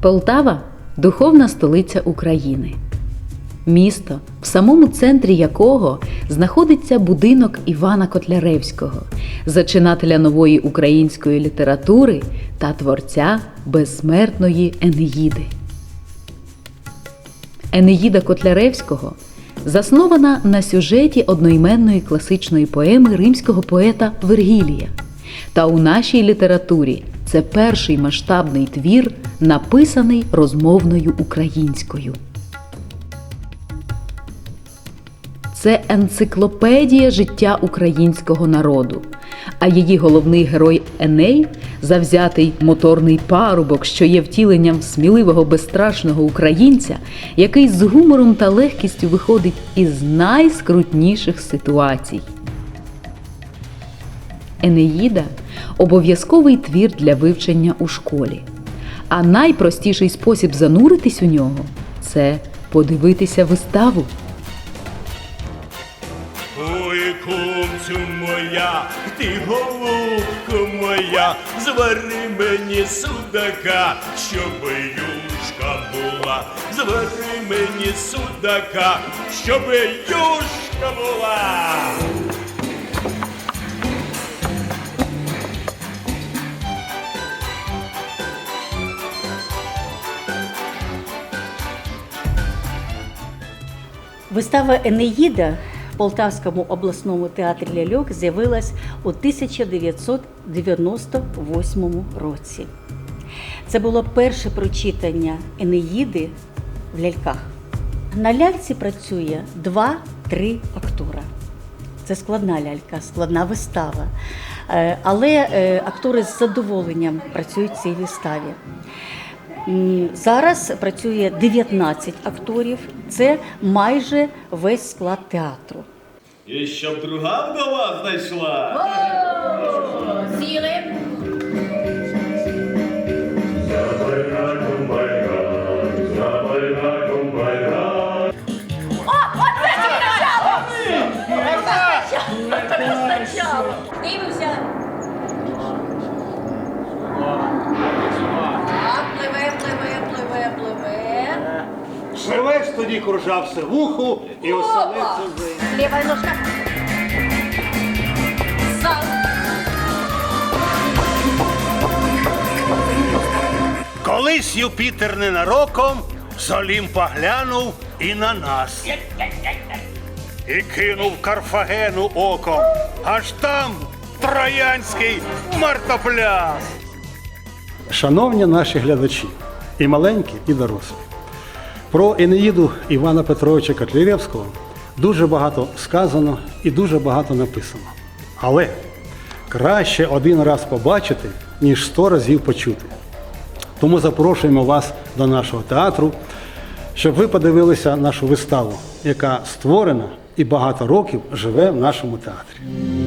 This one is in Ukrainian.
Полтава духовна столиця України. Місто, в самому центрі якого знаходиться будинок Івана Котляревського, зачинателя нової української літератури та творця безсмертної Енеїди. Енеїда Котляревського заснована на сюжеті одноіменної класичної поеми римського поета Вергілія. Та у нашій літературі це перший масштабний твір, написаний розмовною українською. Це енциклопедія життя українського народу. А її головний герой Еней, завзятий моторний парубок, що є втіленням сміливого безстрашного українця, який з гумором та легкістю виходить із найскрутніших ситуацій. Енеїда обов'язковий твір для вивчення у школі. А найпростіший спосіб зануритись у нього це подивитися виставу. Ой, кумцю моя, ти голубко моя, звари мені судака, щоб юшка була, звари мені судака, щоб юшка Вистава Енеїда в Полтавському обласному театрі ляльок з'явилась у 1998 році. Це було перше прочитання Енеїди в ляльках. На ляльці працює два-три актора. Це складна лялька, складна вистава. Е, Але е, актори з задоволенням працюють в цій виставі. Зараз працює 19 акторів. Це майже весь склад театру. І щоб друга вдова знайшла. Шервець тоді кружався вуху і оселився вже. Ліва ножка. Зал. Колись Юпітер ненароком з Олімпа глянув і на нас. І кинув Карфагену оком. Аж там троянський мартопляс. Шановні наші глядачі, і маленькі, і дорослі. Про Енеїду Івана Петровича Котляревського дуже багато сказано і дуже багато написано. Але краще один раз побачити, ніж сто разів почути. Тому запрошуємо вас до нашого театру, щоб ви подивилися нашу виставу, яка створена і багато років живе в нашому театрі.